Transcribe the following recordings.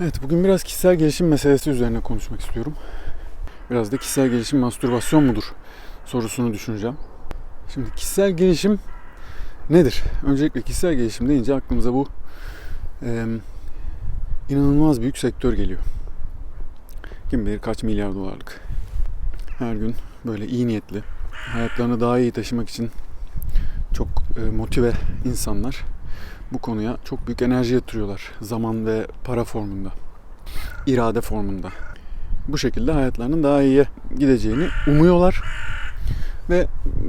Evet bugün biraz kişisel gelişim meselesi üzerine konuşmak istiyorum. Biraz da kişisel gelişim mastürbasyon mudur sorusunu düşüneceğim. Şimdi kişisel gelişim nedir? Öncelikle kişisel gelişim deyince aklımıza bu e, inanılmaz büyük sektör geliyor. Kim bilir kaç milyar dolarlık. Her gün böyle iyi niyetli, hayatlarını daha iyi taşımak için çok e, motive insanlar bu konuya çok büyük enerji yatırıyorlar. Zaman ve para formunda. irade formunda. Bu şekilde hayatlarının daha iyiye gideceğini umuyorlar. Ve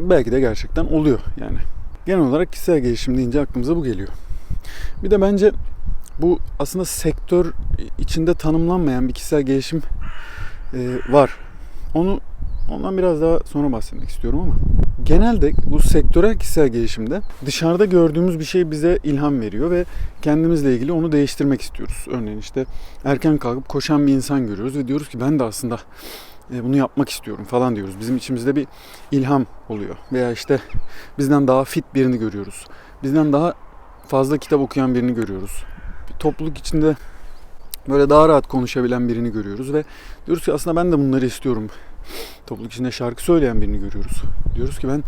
belki de gerçekten oluyor yani. Genel olarak kişisel gelişim deyince aklımıza bu geliyor. Bir de bence bu aslında sektör içinde tanımlanmayan bir kişisel gelişim e, var. Onu ondan biraz daha sonra bahsetmek istiyorum ama genelde bu sektörel kişisel gelişimde dışarıda gördüğümüz bir şey bize ilham veriyor ve kendimizle ilgili onu değiştirmek istiyoruz. Örneğin işte erken kalkıp koşan bir insan görüyoruz ve diyoruz ki ben de aslında e, bunu yapmak istiyorum falan diyoruz. Bizim içimizde bir ilham oluyor. Veya işte bizden daha fit birini görüyoruz. Bizden daha fazla kitap okuyan birini görüyoruz. Bir topluluk içinde böyle daha rahat konuşabilen birini görüyoruz ve diyoruz ki aslında ben de bunları istiyorum. Topluluk içinde şarkı söyleyen birini görüyoruz. Diyoruz ki ben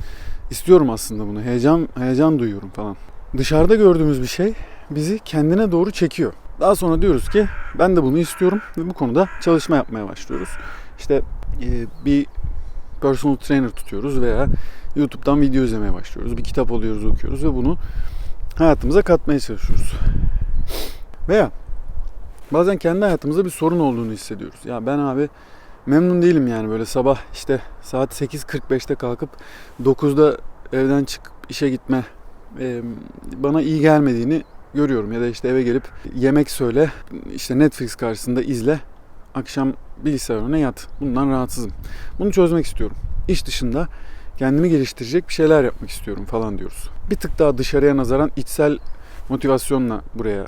istiyorum aslında bunu. Heyecan heyecan duyuyorum falan. Dışarıda gördüğümüz bir şey bizi kendine doğru çekiyor. Daha sonra diyoruz ki ben de bunu istiyorum ve bu konuda çalışma yapmaya başlıyoruz. İşte e, bir personal trainer tutuyoruz veya YouTube'dan video izlemeye başlıyoruz. Bir kitap alıyoruz, okuyoruz ve bunu hayatımıza katmaya çalışıyoruz. Veya bazen kendi hayatımızda bir sorun olduğunu hissediyoruz. Ya ben abi memnun değilim yani böyle sabah işte saat 8.45'te kalkıp 9'da evden çıkıp işe gitme e, bana iyi gelmediğini görüyorum. Ya da işte eve gelip yemek söyle, işte Netflix karşısında izle, akşam bilgisayar önüne yat. Bundan rahatsızım. Bunu çözmek istiyorum. İş dışında kendimi geliştirecek bir şeyler yapmak istiyorum falan diyoruz. Bir tık daha dışarıya nazaran içsel motivasyonla buraya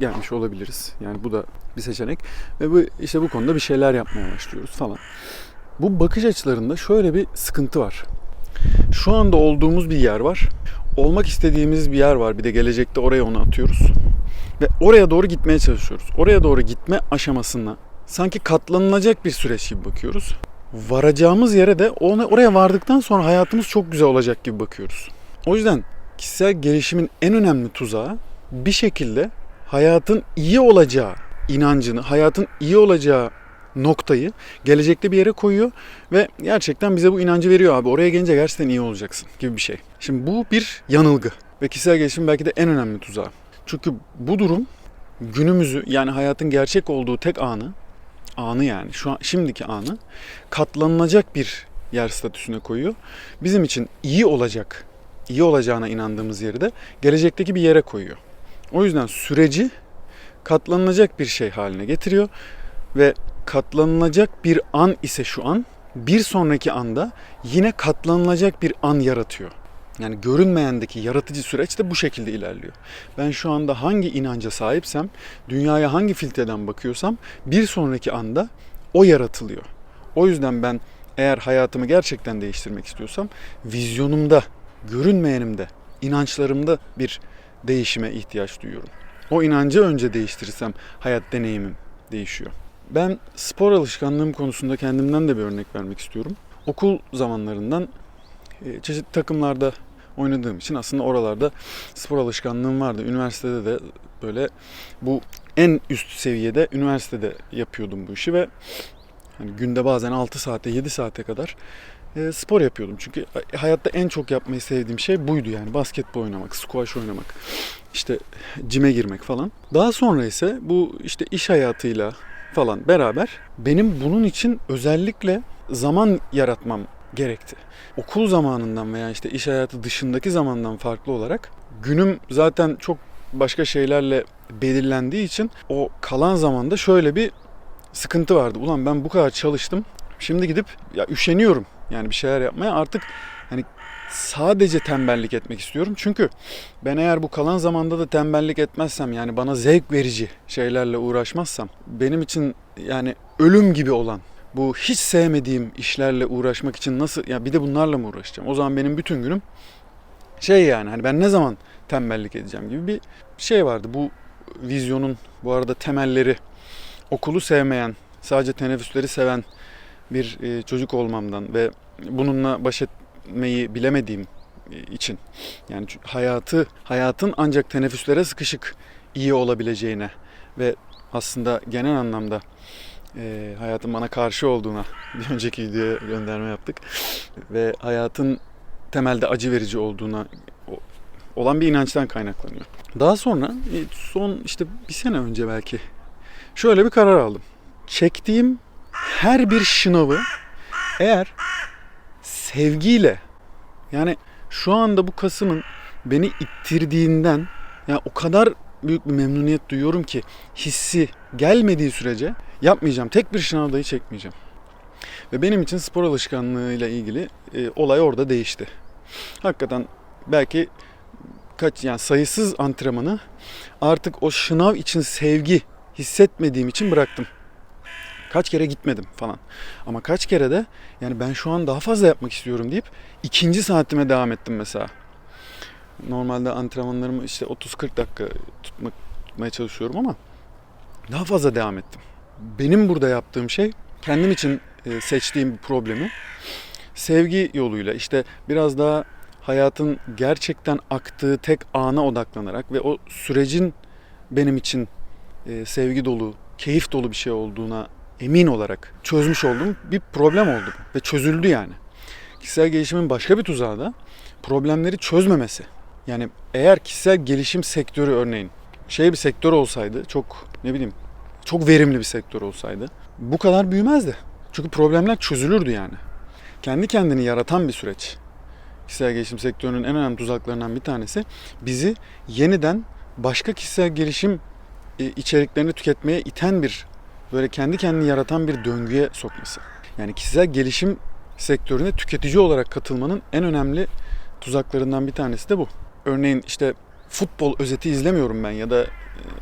gelmiş olabiliriz. Yani bu da bir seçenek ve bu işte bu konuda bir şeyler yapmaya başlıyoruz falan. Bu bakış açılarında şöyle bir sıkıntı var. Şu anda olduğumuz bir yer var. Olmak istediğimiz bir yer var. Bir de gelecekte oraya onu atıyoruz. Ve oraya doğru gitmeye çalışıyoruz. Oraya doğru gitme aşamasına sanki katlanılacak bir süreç gibi bakıyoruz. Varacağımız yere de ona, oraya vardıktan sonra hayatımız çok güzel olacak gibi bakıyoruz. O yüzden kişisel gelişimin en önemli tuzağı bir şekilde hayatın iyi olacağı inancını, hayatın iyi olacağı noktayı gelecekte bir yere koyuyor ve gerçekten bize bu inancı veriyor abi. Oraya gelince gerçekten iyi olacaksın gibi bir şey. Şimdi bu bir yanılgı ve kişisel gelişim belki de en önemli tuzağı. Çünkü bu durum günümüzü yani hayatın gerçek olduğu tek anı, anı yani şu an şimdiki anı katlanılacak bir yer statüsüne koyuyor. Bizim için iyi olacak, iyi olacağına inandığımız yeri de gelecekteki bir yere koyuyor. O yüzden süreci katlanılacak bir şey haline getiriyor ve katlanılacak bir an ise şu an bir sonraki anda yine katlanılacak bir an yaratıyor. Yani görünmeyendeki yaratıcı süreç de bu şekilde ilerliyor. Ben şu anda hangi inanca sahipsem, dünyaya hangi filtreden bakıyorsam bir sonraki anda o yaratılıyor. O yüzden ben eğer hayatımı gerçekten değiştirmek istiyorsam vizyonumda, görünmeyenimde, inançlarımda bir değişime ihtiyaç duyuyorum. O inancı önce değiştirirsem hayat deneyimim değişiyor. Ben spor alışkanlığım konusunda kendimden de bir örnek vermek istiyorum. Okul zamanlarından e, çeşitli takımlarda oynadığım için aslında oralarda spor alışkanlığım vardı. Üniversitede de böyle bu en üst seviyede üniversitede yapıyordum bu işi ve hani günde bazen 6 saate 7 saate kadar e, spor yapıyordum. Çünkü hayatta en çok yapmayı sevdiğim şey buydu yani basketbol oynamak, squash oynamak, işte cime girmek falan. Daha sonra ise bu işte iş hayatıyla falan beraber benim bunun için özellikle zaman yaratmam gerekti. Okul zamanından veya işte iş hayatı dışındaki zamandan farklı olarak günüm zaten çok başka şeylerle belirlendiği için o kalan zamanda şöyle bir sıkıntı vardı. Ulan ben bu kadar çalıştım. Şimdi gidip ya üşeniyorum yani bir şeyler yapmaya artık hani sadece tembellik etmek istiyorum. Çünkü ben eğer bu kalan zamanda da tembellik etmezsem yani bana zevk verici şeylerle uğraşmazsam benim için yani ölüm gibi olan bu hiç sevmediğim işlerle uğraşmak için nasıl ya bir de bunlarla mı uğraşacağım? O zaman benim bütün günüm şey yani hani ben ne zaman tembellik edeceğim gibi bir şey vardı. Bu vizyonun bu arada temelleri okulu sevmeyen, sadece teneffüsleri seven bir e, çocuk olmamdan ve bununla baş etmeyi bilemediğim e, için yani hayatı hayatın ancak teneffüslere sıkışık iyi olabileceğine ve aslında genel anlamda e, hayatın bana karşı olduğuna bir önceki videoya gönderme yaptık ve hayatın temelde acı verici olduğuna olan bir inançtan kaynaklanıyor. Daha sonra e, son işte bir sene önce belki şöyle bir karar aldım. Çektiğim her bir şınavı eğer sevgiyle yani şu anda bu Kasım'ın beni ittirdiğinden ya o kadar büyük bir memnuniyet duyuyorum ki hissi gelmediği sürece yapmayacağım. Tek bir şınav dahi çekmeyeceğim. Ve benim için spor alışkanlığıyla ilgili e, olay orada değişti. Hakikaten belki kaç yani sayısız antrenmanı artık o şınav için sevgi hissetmediğim için bıraktım. Kaç kere gitmedim falan. Ama kaç kere de yani ben şu an daha fazla yapmak istiyorum deyip ikinci saatime devam ettim mesela. Normalde antrenmanlarımı işte 30-40 dakika tutmak, tutmaya çalışıyorum ama daha fazla devam ettim. Benim burada yaptığım şey kendim için e, seçtiğim bir problemi sevgi yoluyla işte biraz daha hayatın gerçekten aktığı tek ana odaklanarak ve o sürecin benim için e, sevgi dolu, keyif dolu bir şey olduğuna emin olarak çözmüş olduğum bir problem oldu ve çözüldü yani. Kişisel gelişimin başka bir tuzağı da problemleri çözmemesi. Yani eğer kişisel gelişim sektörü örneğin şey bir sektör olsaydı çok ne bileyim çok verimli bir sektör olsaydı bu kadar büyümezdi. Çünkü problemler çözülürdü yani. Kendi kendini yaratan bir süreç. Kişisel gelişim sektörünün en önemli tuzaklarından bir tanesi bizi yeniden başka kişisel gelişim e, içeriklerini tüketmeye iten bir böyle kendi kendini yaratan bir döngüye sokması. Yani kişisel gelişim sektörüne tüketici olarak katılmanın en önemli tuzaklarından bir tanesi de bu. Örneğin işte futbol özeti izlemiyorum ben ya da e,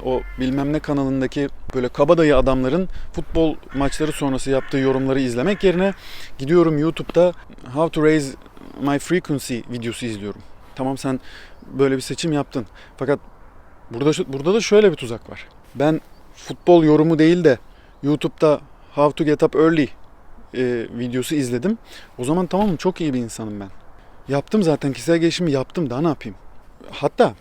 o bilmem ne kanalındaki böyle kabadayı adamların futbol maçları sonrası yaptığı yorumları izlemek yerine gidiyorum YouTube'da How to Raise My Frequency videosu izliyorum. Tamam sen böyle bir seçim yaptın. Fakat burada burada da şöyle bir tuzak var. Ben futbol yorumu değil de YouTube'da How to Get Up Early e, videosu izledim. O zaman tamam çok iyi bir insanım ben. Yaptım zaten kişisel gelişimi yaptım daha ne yapayım? Hatta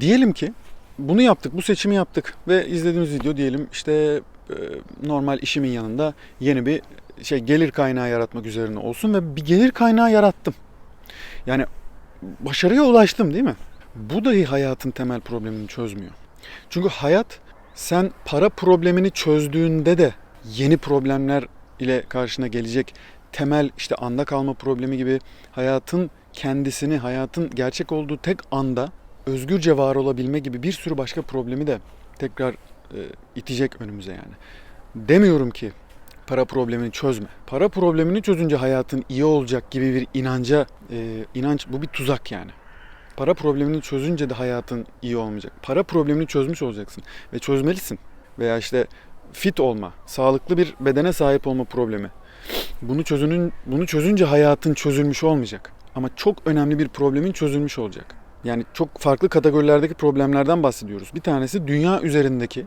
diyelim ki bunu yaptık, bu seçimi yaptık ve izlediğimiz video diyelim işte e, normal işimin yanında yeni bir şey gelir kaynağı yaratmak üzerine olsun ve bir gelir kaynağı yarattım. Yani başarıya ulaştım değil mi? Bu dahi hayatın temel problemini çözmüyor. Çünkü hayat sen para problemini çözdüğünde de yeni problemler ile karşına gelecek temel işte anda kalma problemi gibi hayatın kendisini, hayatın gerçek olduğu tek anda özgürce var olabilme gibi bir sürü başka problemi de tekrar e, itecek önümüze yani. Demiyorum ki para problemini çözme. Para problemini çözünce hayatın iyi olacak gibi bir inanca, e, inanç bu bir tuzak yani. Para problemini çözünce de hayatın iyi olmayacak. Para problemini çözmüş olacaksın ve çözmelisin. Veya işte fit olma, sağlıklı bir bedene sahip olma problemi. Bunu çözünün bunu çözünce hayatın çözülmüş olmayacak. Ama çok önemli bir problemin çözülmüş olacak. Yani çok farklı kategorilerdeki problemlerden bahsediyoruz. Bir tanesi dünya üzerindeki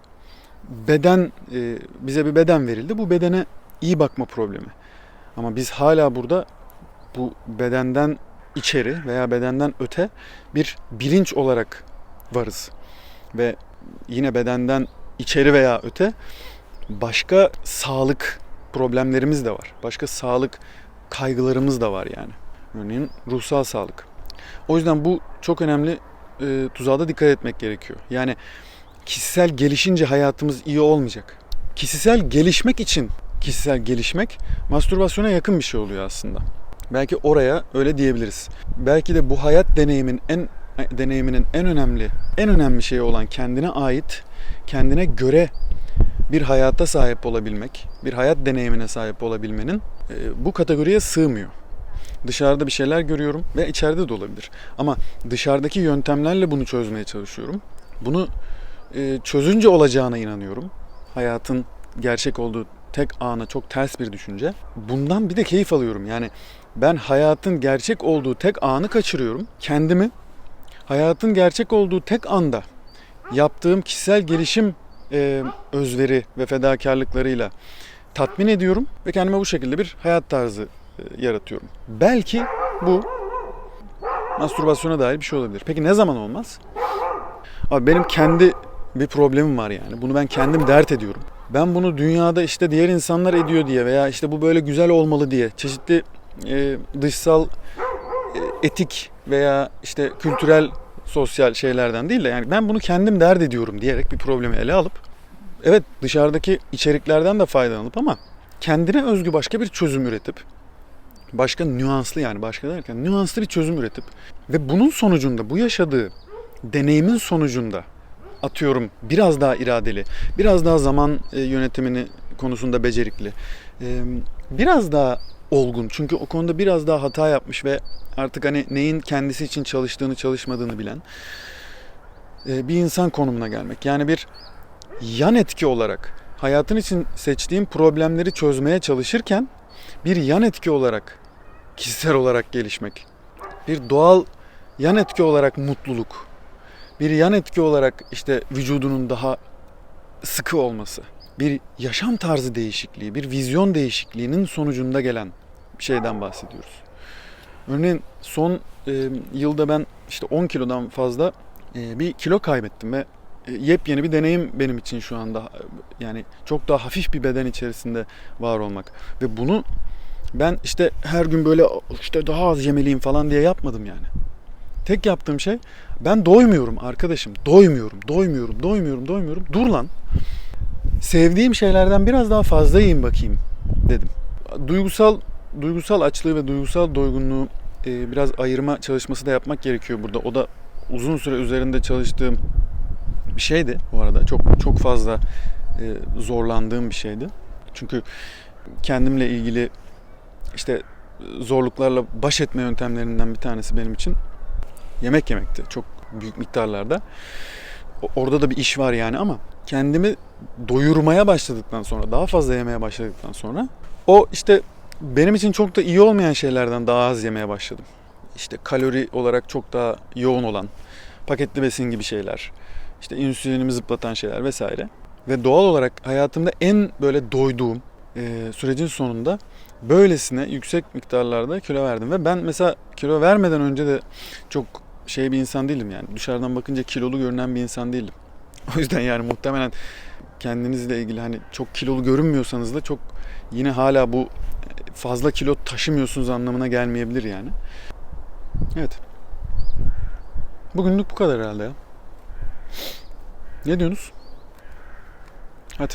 beden e, bize bir beden verildi. Bu bedene iyi bakma problemi. Ama biz hala burada bu bedenden içeri veya bedenden öte bir bilinç olarak varız. Ve yine bedenden içeri veya öte başka sağlık problemlerimiz de var. Başka sağlık kaygılarımız da var yani. Örneğin ruhsal sağlık. O yüzden bu çok önemli e, tuzağa da dikkat etmek gerekiyor. Yani kişisel gelişince hayatımız iyi olmayacak. Kişisel gelişmek için kişisel gelişmek mastürbasyona yakın bir şey oluyor aslında. Belki oraya öyle diyebiliriz. Belki de bu hayat deneyimin en deneyiminin en önemli en önemli şeyi olan kendine ait, kendine göre bir hayata sahip olabilmek, bir hayat deneyimine sahip olabilmenin e, bu kategoriye sığmıyor. Dışarıda bir şeyler görüyorum ve içeride de olabilir. Ama dışarıdaki yöntemlerle bunu çözmeye çalışıyorum. Bunu e, çözünce olacağına inanıyorum. Hayatın gerçek olduğu tek ana çok ters bir düşünce. Bundan bir de keyif alıyorum. Yani ben hayatın gerçek olduğu tek anı kaçırıyorum. Kendimi hayatın gerçek olduğu tek anda yaptığım kişisel gelişim e, özveri ve fedakarlıklarıyla tatmin ediyorum ve kendime bu şekilde bir hayat tarzı e, yaratıyorum. Belki bu mastürbasyona dair bir şey olabilir. Peki ne zaman olmaz? Abi benim kendi bir problemim var yani. Bunu ben kendim dert ediyorum. Ben bunu dünyada işte diğer insanlar ediyor diye veya işte bu böyle güzel olmalı diye çeşitli e, dışsal e, etik veya işte kültürel sosyal şeylerden değil de yani ben bunu kendim dert ediyorum diyerek bir problemi ele alıp evet dışarıdaki içeriklerden de faydalanıp ama kendine özgü başka bir çözüm üretip başka nüanslı yani başka derken nüanslı bir çözüm üretip ve bunun sonucunda bu yaşadığı deneyimin sonucunda atıyorum biraz daha iradeli, biraz daha zaman e, yönetimini konusunda becerikli, e, biraz daha olgun çünkü o konuda biraz daha hata yapmış ve artık hani neyin kendisi için çalıştığını çalışmadığını bilen e, bir insan konumuna gelmek. Yani bir yan etki olarak hayatın için seçtiğin problemleri çözmeye çalışırken bir yan etki olarak kişisel olarak gelişmek. Bir doğal yan etki olarak mutluluk. Bir yan etki olarak işte vücudunun daha sıkı olması. Bir yaşam tarzı değişikliği, bir vizyon değişikliğinin sonucunda gelen şeyden bahsediyoruz. Örneğin son e, yılda ben işte 10 kilodan fazla e, bir kilo kaybettim ve e, yepyeni bir deneyim benim için şu anda. Yani çok daha hafif bir beden içerisinde var olmak. Ve bunu ben işte her gün böyle işte daha az yemeliyim falan diye yapmadım yani. Tek yaptığım şey ben doymuyorum arkadaşım. Doymuyorum, doymuyorum, doymuyorum, doymuyorum. Dur lan. Sevdiğim şeylerden biraz daha fazla yiyeyim bakayım dedim. Duygusal duygusal açlığı ve duygusal doygunluğu e, biraz ayırma çalışması da yapmak gerekiyor burada. O da uzun süre üzerinde çalıştığım bir şeydi bu arada. Çok çok fazla e, zorlandığım bir şeydi. Çünkü kendimle ilgili işte zorluklarla baş etme yöntemlerinden bir tanesi benim için yemek yemekti. Çok büyük miktarlarda. Orada da bir iş var yani ama kendimi doyurmaya başladıktan sonra, daha fazla yemeye başladıktan sonra o işte benim için çok da iyi olmayan şeylerden daha az yemeye başladım. İşte kalori olarak çok daha yoğun olan paketli besin gibi şeyler, işte insülinimi zıplatan şeyler vesaire. Ve doğal olarak hayatımda en böyle doyduğum e, sürecin sonunda böylesine yüksek miktarlarda kilo verdim. Ve ben mesela kilo vermeden önce de çok şey bir insan değilim yani. Dışarıdan bakınca kilolu görünen bir insan değilim. O yüzden yani muhtemelen kendinizle ilgili hani çok kilolu görünmüyorsanız da çok yine hala bu fazla kilo taşımıyorsunuz anlamına gelmeyebilir yani. Evet. Bugünlük bu kadar herhalde ya. Ne diyorsunuz? Hadi.